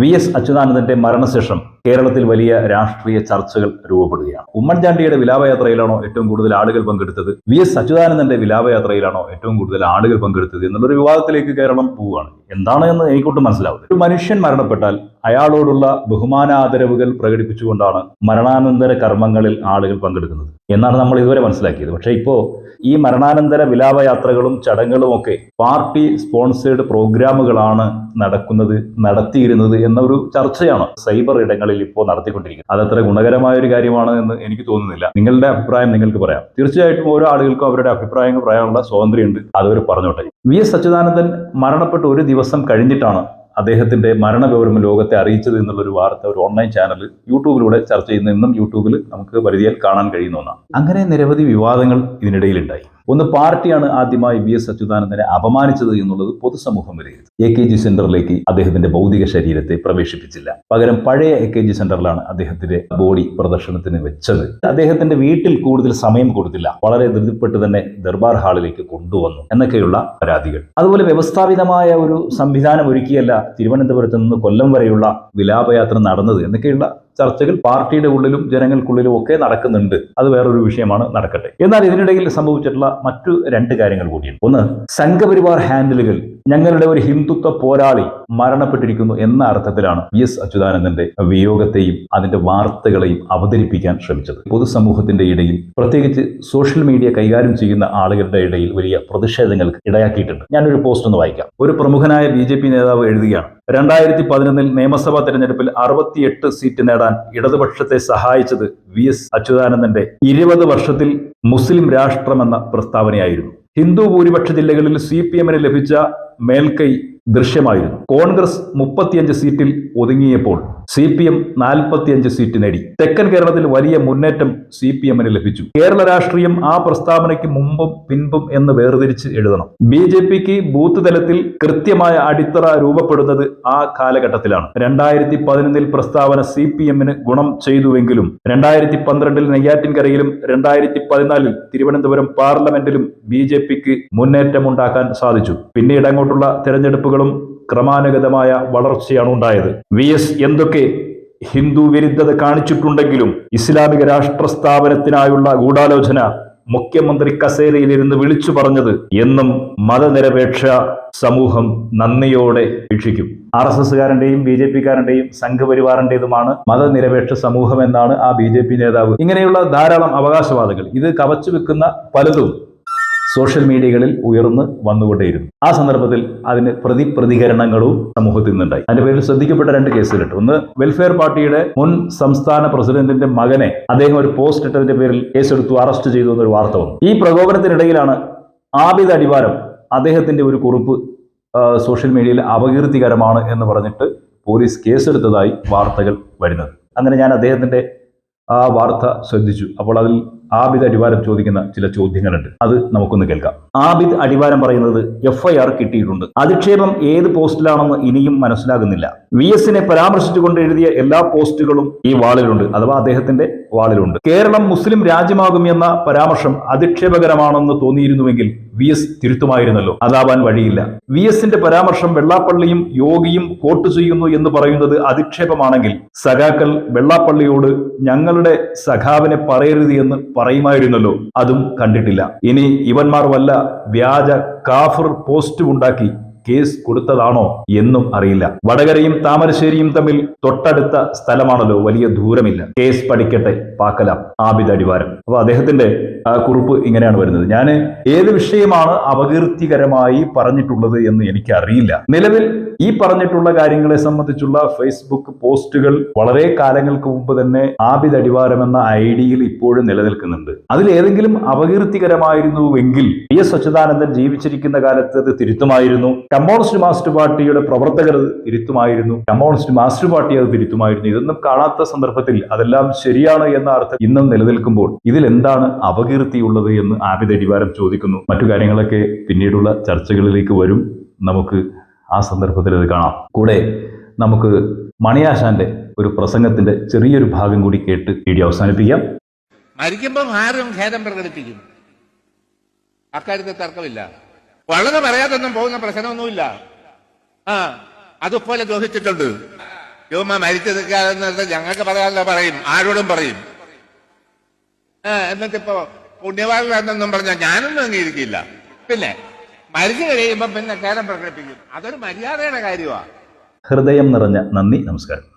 V S അച്യുതാനന്ദന്റെ മരണശേഷം കേരളത്തിൽ വലിയ രാഷ്ട്രീയ ചർച്ചകൾ രൂപപ്പെടുകയാണ്. ഉമ്മൻചാണ്ടിയുടെ വിലാപയാത്രയിലാണോ ഏറ്റവും കൂടുതൽ ആളുകൾ പങ്കെടുത്തത്? വി എസ് അച്യുതാനന്ദന്റെ വിലാപയാത്രയിലാണോ ഏറ്റവും കൂടുതൽ ആളുകൾ പങ്കെടുത്തത്? എന്നുള്ളൊരു വിവാദത്തിലേക്ക് കേരളം പോവുകയാണ്. എന്താണ് എന്ന് എനിക്കൊട്ടും മനസ്സിലാവുന്നത് ഒരു മനുഷ്യൻ മരണപ്പെട്ടാൽ അയാളോടുള്ള ബഹുമാനാദരവുകൾ പ്രകടിപ്പിച്ചുകൊണ്ടാണ് മരണാനന്തര കർമ്മങ്ങളിൽ ആളുകൾ പങ്കെടുക്കുന്നത്. എന്നാണ് നമ്മൾ ഇതുവരെ മനസ്സിലാക്കിയത്. പക്ഷേ ഇപ്പോൾ ഈ മരണാനന്തര വിലാപയാത്രകളും ചടങ്ങുകളും ഒക്കെ പാർട്ടി സ്പോൺസേഡ് പ്രോഗ്രാമുകളാണ് നടക്കുന്നത് നടത്തിയിരുന്നത് എന്ന ഒരു ചർച്ചയാണ് സൈബർ ഇടങ്ങളിൽ ഇപ്പോൾ നടത്തിക്കൊണ്ടിരിക്കുന്നത്. അതത്ര ഗുണകരമായ ഒരു കാര്യമാണ് എന്ന് എനിക്ക് തോന്നുന്നില്ല. നിങ്ങളുടെ അഭിപ്രായം നിങ്ങൾക്ക് പറയാം. തീർച്ചയായിട്ടും ഓരോ ആളുകൾക്കും അവരുടെ അഭിപ്രായങ്ങൾ പറയാനുള്ള സ്വാതന്ത്ര്യമുണ്ട്. അതവർ പറഞ്ഞോട്ടെ. വി എസ് സച്ചിദാനന്ദൻ മരണപ്പെട്ട് ഒരു ദിവസം കഴിഞ്ഞിട്ടാണ് അദ്ദേഹത്തിന്റെ മരണവിവരം ലോകത്തെ അറിയിച്ചത് എന്നുള്ളൊരു വാർത്ത ഒരു ഓൺലൈൻ ചാനൽ യൂട്യൂബിലൂടെ ചർച്ച ചെയ്യുന്ന ഇന്നും യൂട്യൂബിൽ നമുക്ക് വരുതിയാൽ കാണാൻ കഴിയുന്ന ഒന്നാണ്. അങ്ങനെ നിരവധി വിവാദങ്ങൾ ഇതിനിടയിലുണ്ടായി. ഒന്ന് പാർട്ടിയാണ് ആദ്യമായി വി എസ് അച്യുതാനന്ദനെ അപമാനിച്ചത് എന്നുള്ളത് പൊതുസമൂഹം വിലയിരുത്തി. എ കെ ജി സെന്ററിലേക്ക് അദ്ദേഹത്തിന്റെ ഭൗതിക ശരീരത്തെ പ്രവേശിപ്പിച്ചില്ല. പകരം പഴയ എ കെ ജി സെന്ററിലാണ് അദ്ദേഹത്തിന്റെ ബോഡി പ്രദർശനത്തിന് വെച്ചത്. അദ്ദേഹത്തിന്റെ വീട്ടിൽ കൂടുതൽ സമയം കൊടുത്തില്ല. വളരെ ധൃതിപ്പെട്ട് തന്നെ ദർബാർ ഹാളിലേക്ക് കൊണ്ടുവന്നു എന്നൊക്കെയുള്ള പരാതികൾ. അതുപോലെ വ്യവസ്ഥാപിതമായ ഒരു സംവിധാനം ഒരുക്കിയല്ല തിരുവനന്തപുരത്ത് നിന്ന് കൊല്ലം വരെയുള്ള വിലാപയാത്ര നടന്നത് എന്നൊക്കെയുള്ള ചർച്ചകൾ പാർട്ടിയുടെ ഉള്ളിലും ജനങ്ങൾക്കുള്ളിലും ഒക്കെ നടക്കുന്നുണ്ട്. അത് വേറൊരു വിഷയമാണ് നടക്കട്ടെ. എന്നാൽ ഇതിനിടയിൽ സംഭവിച്ചിട്ടുള്ള മറ്റു രണ്ട് കാര്യങ്ങൾ കൂടിയുണ്ട്. ഒന്ന് സംഘപരിവാർ ഹാൻഡിലുകൾ. ഞങ്ങളുടെ ഒരു ഹിന്ദുത്വ പോരാളി മരണപ്പെട്ടിരിക്കുന്നു എന്ന അർത്ഥത്തിലാണ് വി എസ് അച്യുതാനന്ദന്റെ വിയോഗത്തെയും അതിന്റെ വാർത്തകളെയും അവതരിപ്പിക്കാൻ ശ്രമിച്ചത്. പൊതുസമൂഹത്തിന്റെ ഇടയിൽ പ്രത്യേകിച്ച് സോഷ്യൽ മീഡിയ കൈകാര്യം ചെയ്യുന്ന ആളുകളുടെ ഇടയിൽ വലിയ പ്രതിഷേധങ്ങൾക്ക് ഇടയാക്കിയിട്ടുണ്ട്. ഞാനൊരു പോസ്റ്റ് ഒന്ന് വായിക്കാം. ഒരു പ്രമുഖനായ ബി ജെ പി നേതാവ് എഴുതുകയാണ് രണ്ടായിരത്തി പതിനൊന്നിൽ നിയമസഭാ തെരഞ്ഞെടുപ്പിൽ അറുപത്തിയെട്ട് സീറ്റ് നേടാൻ ഇടതുപക്ഷത്തെ സഹായിച്ചത് വി എസ് അച്യുതാനന്ദന്റെ ഇരുപത് വർഷത്തിൽ മുസ്ലിം രാഷ്ട്രമെന്ന പ്രസ്താവനയായിരുന്നു. ഹിന്ദു ഭൂരിപക്ഷ ജില്ലകളിൽ സി പി എമ്മിന് ലഭിച്ച മേൽക്കൈ ദൃശ്യമായിരുന്നു. കോൺഗ്രസ് മുപ്പത്തിയഞ്ച് സീറ്റിൽ ഒതുങ്ങിയപ്പോൾ സി പി എം നാൽപ്പത്തിയഞ്ച് സീറ്റ് നേടി. തെക്കൻ കേരളത്തിൽ വലിയ മുന്നേറ്റം സി പി എമ്മിന് ലഭിച്ചു. കേരള രാഷ്ട്രീയം ആ പ്രസ്താവനയ്ക്ക് മുമ്പും പിൻപും എന്ന് വേർതിരിച്ച് എഴുതണം. ബി ജെ പിക്ക് ബൂത്ത് തലത്തിൽ കൃത്യമായ അടിത്തറ രൂപപ്പെടുന്നത് ആ കാലഘട്ടത്തിലാണ്. രണ്ടായിരത്തി പതിനൊന്നിൽ പ്രസ്താവന സി പി എമ്മിന് ഗുണം ചെയ്തുവെങ്കിലും രണ്ടായിരത്തി പന്ത്രണ്ടിൽ നെയ്യാറ്റിൻകരയിലും രണ്ടായിരത്തി പതിനാലിൽ തിരുവനന്തപുരം പാർലമെന്റിലും ബി ജെ പിക്ക് മുന്നേറ്റമുണ്ടാക്കാൻ സാധിച്ചു. പിന്നീട് അങ്ങോട്ടുള്ള തെരഞ്ഞെടുപ്പുകളും ക്രമാനുഗതമായ വളർച്ചയാണ് ഉണ്ടായത്. വി എസ് എന്തൊക്കെ ഹിന്ദു വിരുദ്ധത കാണിച്ചിട്ടുണ്ടെങ്കിലും ഇസ്ലാമിക രാഷ്ട്ര സ്ഥാപനത്തിനായുള്ള ഗൂഢാലോചന മുഖ്യമന്ത്രി കസേരയിലിരുന്ന് വിളിച്ചു പറഞ്ഞത് എന്നും മതനിരപേക്ഷ സമൂഹം നന്ദിയോടെ വീക്ഷിക്കും. ആർ എസ് എസ്സുകാരന്റെയും ബി ജെ പിക്കാരന്റെയും സംഘപരിവാറിന്റേതുമാണ് മതനിരപേക്ഷ സമൂഹം എന്നാണ് ആ ബി ജെ പി നേതാവ്. ഇങ്ങനെയുള്ള ധാരാളം അവകാശവാദങ്ങൾ ഇത് കവച്ചു വെക്കുന്ന പലതും സോഷ്യൽ മീഡിയകളിൽ ഉയർന്ന് വന്നുകൊണ്ടേയിരുന്നു. ആ സന്ദർഭത്തിൽ അതിന് പ്രതി പ്രതികരണങ്ങളും സമൂഹത്തിൽ നിന്നുണ്ടായി. അതിന്റെ പേരിൽ ശ്രദ്ധിക്കപ്പെട്ട രണ്ട് കേസുകളുണ്ട്. ഒന്ന് വെൽഫെയർ പാർട്ടിയുടെ മുൻ സംസ്ഥാന പ്രസിഡന്റിന്റെ മകനെ അദ്ദേഹം ഒരു പോസ്റ്റ് ഇട്ടതിന്റെ പേരിൽ കേസെടുത്തു അറസ്റ്റ് ചെയ്തു എന്നൊരു വാർത്ത വന്നു. ഈ പ്രകോപനത്തിനിടയിലാണ് ആബിദ് അടിവാരം അദ്ദേഹത്തിന്റെ ഒരു കുറിപ്പ് സോഷ്യൽ മീഡിയയിൽ അപകീർത്തികരമാണ് എന്ന് പറഞ്ഞിട്ട് പോലീസ് കേസെടുത്തതായി വാർത്തകൾ വരുന്നത്. അങ്ങനെ ഞാൻ അദ്ദേഹത്തിന്റെ ആ വാർത്ത ശ്രദ്ധിച്ചു. അപ്പോൾ അതിൽ ആബിദ് അടിവാരം ചോദിക്കുന്ന ചില ചോദ്യങ്ങളുണ്ട്. അത് നമുക്കൊന്ന് കേൾക്കാം. ആബിദ് അടിവാരം പറയുന്നത് എഫ്ഐആർ കിട്ടിയിട്ടുണ്ട്. അധിക്ഷേപം ഏത് പോസ്റ്റിലാണെന്ന് ഇനിയും മനസ്സിലാകുന്നില്ല. വി എസിനെ പരാമർശിച്ചുകൊണ്ട് എഴുതിയ എല്ലാ പോസ്റ്റുകളും ഈ വാളിലുണ്ട് അഥവാ അദ്ദേഹത്തിന്റെ വാളിലുണ്ട്. കേരളം മുസ്ലിം രാജ്യമാകും എന്ന പരാമർശം അധിക്ഷേപകരമാണെന്ന് തോന്നിയിരുന്നുവെങ്കിൽ വി എസ് തിരുത്തുമായിരുന്നല്ലോ. അതാവാൻ വഴിയില്ല. വി എസിന്റെ പരാമർശം വെള്ളാപ്പള്ളിയും യോഗിയും കോട്ട് ചെയ്യുന്നു എന്ന് പറയുന്നത് അധിക്ഷേപമാണെങ്കിൽ സഖാക്കൾ വെള്ളാപ്പള്ളിയോട് ഞങ്ങളുടെ സഖാവിനെ പറയരുത് എന്ന് പറയുമായിരുന്നല്ലോ. അതും കണ്ടിട്ടില്ല. ഇനി ഇവന്മാർ വല്ല വ്യാജ കാഫർ പോസ്റ്റും ഉണ്ടാക്കി. കേസ് കൊടുത്തതാണോ എന്നും അറിയില്ല. വടകരയും താമരശ്ശേരിയും തമ്മിൽ തൊട്ടടുത്ത സ്ഥലമാണല്ലോ വലിയ ദൂരമില്ല. കേസ് പഠിക്കട്ടെ പാക്കല ആബിദ് അടിവാരം. അപ്പൊ അദ്ദേഹത്തിന്റെ കുറിപ്പ് ഇങ്ങനെയാണ് വരുന്നത്. ഞാൻ ഏത് വിഷയമാണ് അപകീർത്തികരമായി പറഞ്ഞിട്ടുള്ളത് എന്ന് എനിക്ക് അറിയില്ല നിലവിൽ ഈ പറഞ്ഞിട്ടുള്ള കാര്യങ്ങളെ സംബന്ധിച്ചുള്ള ഫേസ്ബുക്ക് പോസ്റ്റുകൾ വളരെ കാലങ്ങൾക്ക് മുമ്പ് തന്നെ ആബിദ് അടിവാരം എന്ന ഐഡിയിൽ ഇപ്പോഴും നിലനിൽക്കുന്നുണ്ട്. അതിൽ ഏതെങ്കിലും അപകീർത്തികരമായിരുന്നുവെങ്കിൽ പി എസ് അച്യുതാനന്ദൻ ജീവിച്ചിരിക്കുന്ന കാലത്ത് അത് തിരുത്തുമായിരുന്നു. കമ്മ്യൂണിസ്റ്റ് മാസ്റ്റർ പാർട്ടിയുടെ പ്രവർത്തകർ തിരുത്തുമായിരുന്നു. കമ്മ്യൂണിസ്റ്റ് മാസ്റ്റർ പാർട്ടി അത് തിരുത്തുമായിരുന്നു. ഇതൊന്നും കാണാത്ത സന്ദർഭത്തിൽ അതെല്ലാം ശരിയാണ് എന്ന അർത്ഥം ഇന്നും നിലനിൽക്കുമ്പോൾ ഇതിൽ എന്താണ് അപകീർത്തിയുള്ളത് എന്ന് ആബിദ് അടിവാരം ചോദിക്കുന്നു. മറ്റു കാര്യങ്ങളൊക്കെ പിന്നീടുള്ള ചർച്ചകളിലേക്ക് വരും. നമുക്ക് ആ സന്ദർഭത്തിൽ അത് കാണാം. കൂടെ നമുക്ക് മണിയാശാന്റെ ഒരു പ്രസംഗത്തിന്റെ ചെറിയൊരു ഭാഗം കൂടി കേട്ട് വീഡിയോ അവസാനിപ്പിക്കാം. മരിക്കുമ്പോൾ ആരും ഖേദം പ്രകടിപ്പിക്കും അക്കാര്യത്തിൽ തർക്കമില്ല. വളരെ പറയാതൊന്നും പോകുന്ന പ്രശ്നമൊന്നുമില്ല. ആ അതുപോലെ ദോഹിച്ചിട്ടുണ്ട് യുവമ്മ മരിച്ചു നിൽക്കാതെ ഞങ്ങൾക്ക് പറയാനുള്ള പറയും. ആരോടും പറയും. എന്നിട്ടിപ്പോ പുണ്യവാളെന്നൊന്നും പറഞ്ഞാൽ ഞാനൊന്നും അംഗീകരിക്കില്ല. പിന്നെ മരിച്ചു കഴിയുമ്പോ പിന്നെ കേരം പ്രകടിപ്പിക്കും. അതൊരു മര്യാദയുടെ കാര്യമാണ് ഹൃദയം നിറഞ്ഞ നന്ദി നമസ്കാരം.